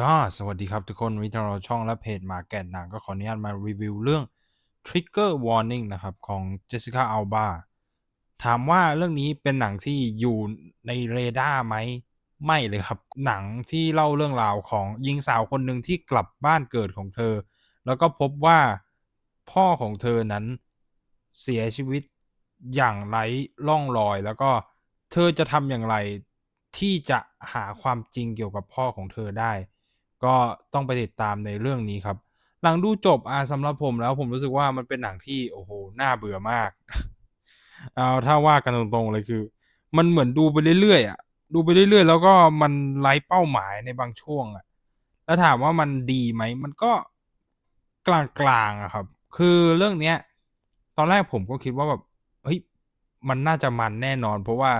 ก็สวัสดีครับทุกคนวันนี้ทาเราช่องและเพจมาแกนหนังก็ขออนุญาตมารีวิวเรื่อง Trigger Warning นะครับ ของ Jessica Alba ถามว่าเรื่องนี้เป็นหนังที่อยู่ในเรดาร์ไหม ไม่เลยครับ หนังที่เล่าเรื่องราวของหญิงสาวคนหนึ่งที่กลับบ้านเกิดของเธอ แล้วก็พบว่าพ่อของเธอนั้นเสียชีวิตอย่างไร้ร่องรอย แล้วก็เธอจะทำอย่างไรที่จะหาความจริงเกี่ยวกับพ่อของเธอได้ ก็ต้องไปติดตามในเรื่องนี้ครับ หลังดูจบอ่าสำหรับผมแล้วผมรู้สึกว่ามันเป็นหนังที่โอ้โหน่าเบื่อมาก เอาถ้าว่ากันตรงๆเลยคือ มันเหมือนดูไปเรื่อยๆอะดูไปเรื่อยๆ แล้วก็มันไร้เป้าหมายในบางช่วงอะแล้วถามว่ามันดีไหมมันก็กลางๆอะครับ คือเรื่องเนี้ย ตอนแรกผมก็คิดว่าแบบเฮ้ยมันน่าจะมันแน่นอน เพราะว่า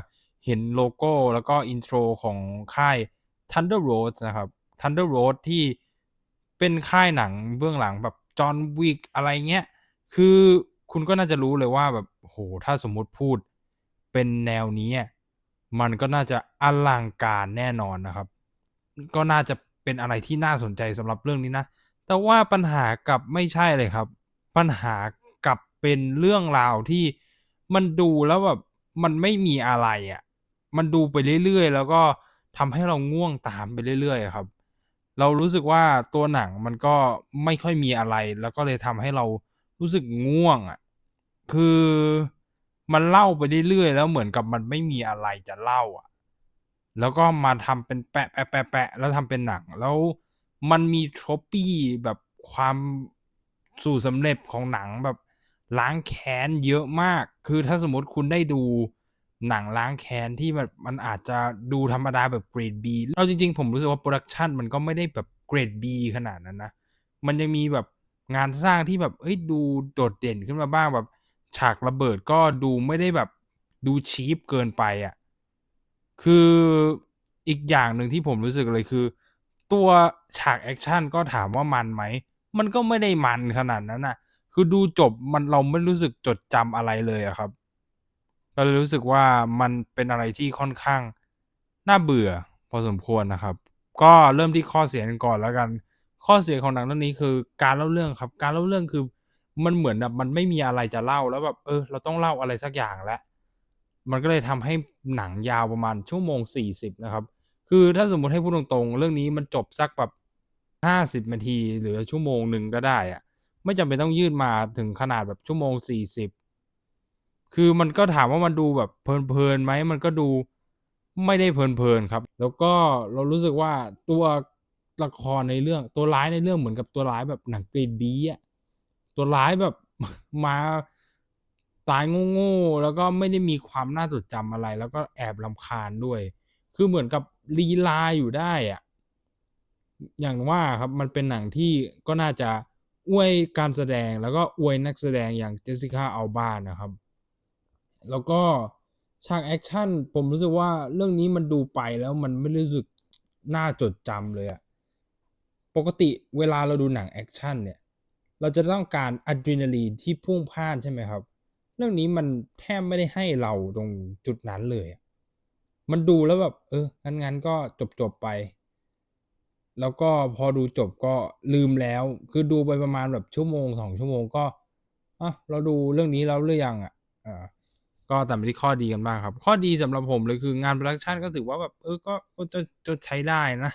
เห็นโลโก้แล้วก็อินโทรของค่าย Thunder Road นะครับ Thunder Road ที่เป็นค่ายหนังเบื้องหลังแบบจอห์นวิกอะไรเงี้ย คือคุณก็น่าจะรู้เลยว่าแบบโหถ้าสมมุติพูดเป็นแนวนี้ มันก็น่าจะอลังการแน่นอนนะครับ ก็น่าจะเป็นอะไรที่น่าสนใจสำหรับเรื่องนี้นะ แต่ว่าปัญหากลับไม่ใช่เลยครับ ปัญหากลับเป็นเรื่องราวที่มันดูแล้วแบบมันไม่มีอะไรอะ่ะ มันดูไปเรื่อยๆ แล้วก็ทำให้เราง่วงตามไปเรื่อยๆครับ เรารู้สึกว่าตัวหนังมันก็ไม่ค่อยมีอะไร แล้วก็เลยทำให้เรารู้สึกง่วงอะคือมันเล่าไปเรื่อยๆแล้วเหมือนกับมันไม่มีอะไรจะเล่าอะแล้วก็มาทำเป็นแปะแปะแปะแปะแล้วทำเป็นหนัง แล้วมันมีทรอปี้แบบความสู่สำเร็จของหนังแบบล้างแค้นเยอะมาก คือถ้าสมมติคุณได้ดู หนังล้างแค้นที่แบบมันอาจจะดูธรรมดาแบบเกรด B เอาจริงๆ ผมรู้สึกว่าโปรดักชันมันก็ไม่ได้แบบเกรด B ขนาดนั้นนะ มันยังมีแบบงานสร้างที่แบบเอ้ยดูโดดเด่นขึ้นมาบ้างแบบฉากระเบิดก็ดูไม่ได้แบบดูชีพเกินไปอะ คืออีกอย่างหนึ่งที่ผมรู้สึกเลยคือ ตัวฉากแอคชั่นก็ถามว่ามันไหม มันก็ไม่ได้มันขนาดนั้นน่ะ คือดูจบมันเราไม่รู้สึกจดจำอะไรเลยอะครับ ก็เลยรู้สึกว่ามันเป็นอะไรที่ค่อนข้างน่าเบื่อพอสมควรนะครับ ก็เริ่มที่ข้อเสียกันก่อนแล้วกัน ข้อเสียของหนังเรื่องนี้คือการเล่าเรื่องครับ การเล่าเรื่องคือมันเหมือนแบบมันไม่มีอะไรจะเล่าแล้วแบบเออ เราต้องเล่าอะไรสักอย่างแล้วมันก็เลยทำให้หนังยาวประมาณชั่วโมง 40 นะครับ คือถ้าสมมติให้พูดตรงๆ เรื่องนี้มันจบสักแบบ 50 นาที หรือชั่วโมงหนึ่งก็ได้อะไม่จำเป็นต้องยืดมาถึงขนาดแบบชั่วโมง 40 คือมันก็ถามว่ามันดูแบบเพลินๆไหมมันก็ดูไม่ได้เพลินๆครับ แล้วก็เรารู้สึกว่าตัวละครในเรื่องตัวร้ายในเรื่องเหมือนกับตัวร้ายแบบหนังเกรดบีอะตัวร้ายแบบมาตายโง่ๆแล้วก็ไม่ได้มีความน่าจดจำอะไร แล้วก็แอบลำคาญด้วย คือเหมือนกับลีลาอยู่ได้อะอย่างว่าครับมันเป็นหนังที่ก็น่าจะอวยการแสดงแล้วก็อวยนักแสดงอย่างเจสสิก้าอัลบานะครับ แล้วก็ฉากแอคชั่นผมรู้สึกว่าเรื่องนี้มันดูไปแล้วมันไม่รู้สึกน่าจดจำเลยอะปกติเวลาเราดูหนังแอคชั่นเนี่ย เราจะต้องการอะดรีนาลีนที่พุ่งพ่านใช่ไหมครับ เรื่องนี้มันแทบไม่ได้ให้เราตรงจุดนั้นเลยอะมันดูแล้วแบบ เออ งั้นๆก็จบๆไป แล้วก็พอดูจบก็ลืมแล้ว คือดูไปประมาณแบบชั่วโมงสองชั่วโมงก็อะเราดูเรื่องนี้แล้วหรือยังอะอ่า ก็แต่ไม่ที่ข้อดีกันบ้างครับ ข้อดีสำหรับผมเลยคืองานโปรดักชันก็ถือว่าแบบเออก็ก็จะจะใช้ได้นะ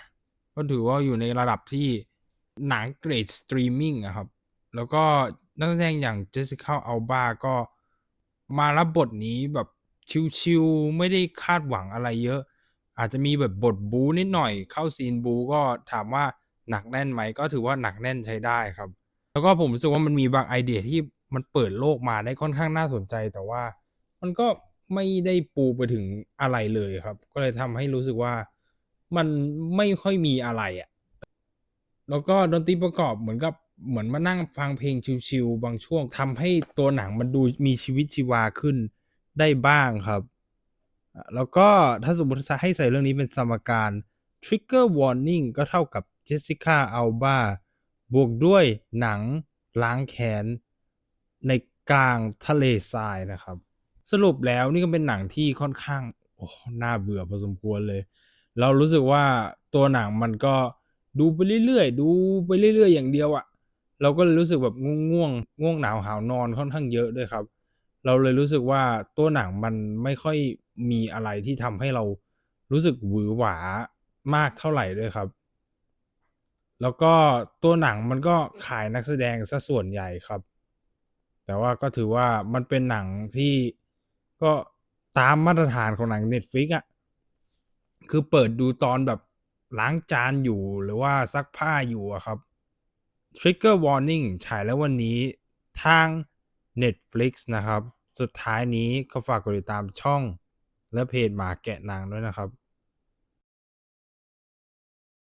ก็ถือว่าอยู่ในระดับที่หนังเกรดสตรีมมิ่งอะครับ แล้วก็นักแสดงอย่างเจสสิก้าอัลบาก็มารับบทนี้แบบชิวๆไม่ได้คาดหวังอะไรเยอะ อาจจะมีแบบบทบูนิดหน่อยเข้าซีนบูก็ถามว่าหนักแน่นไหมก็ถือว่าหนักแน่นใช้ได้ครับ แล้วก็ผมรู้สึกว่ามันมีบางไอเดียที่มันเปิดโลกมาได้ค่อนข้างน่าสนใจแต่ว่า มันก็ไม่ได้ปูไปถึงอะไรเลยครับ ก็เลยทำให้รู้สึกว่ามันไม่ค่อยมีอะไรอะ่ะ แล้วก็ดนตรีประกอบเหมือนกับเหมือนมานั่งฟังเพลงชิวๆบางช่วงทำให้ตัวหนังมันดูมีชีวิตชีวาขึ้นได้บ้างครับแล้วก็ถ้าสมมติจะให้ใส่เรื่องนี้เป็นสมการ Trigger Warning ก็เท่ากับ Jessica Alba บวกด้วยหนังล้างแค้นในกลางทะเลทรายนะครับ สรุปแล้วนี่ก็เป็นหนังที่ค่อนข้างโอ้น่าเบื่อพอสมควรเลย เรารู้สึกว่าตัวหนังมันก็ดูไปเรื่อยๆ ดูไปเรื่อยๆ อย่างเดียวอะเราก็เลยรู้สึกแบบง่วงๆง่วงหนาวหาวนอนค่อนข้างเยอะด้วยครับ เราเลยรู้สึกว่าตัวหนังมันไม่ค่อยมีอะไรที่ทำให้เรารู้สึกหวือหวามากเท่าไหรด้วยครับ แล้วก็ตัวหนังมันก็ขายนักแสดงเสียส่วนใหญ่ครับ แต่ว่าก็ถือว่ามันเป็นหนังที่ ก็ตามมาตรฐานของหนัง Netflix อะคือเปิดดูตอนแบบล้างจานอยู่หรือว่าซักผ้าอยู่อะครับ Trigger Warning ฉายแล้ววันนี้ทาง Netflix นะครับ สุดท้ายนี้ก็ฝากกดติดตามช่องและเพจหมาแกะนางด้วยนะครับ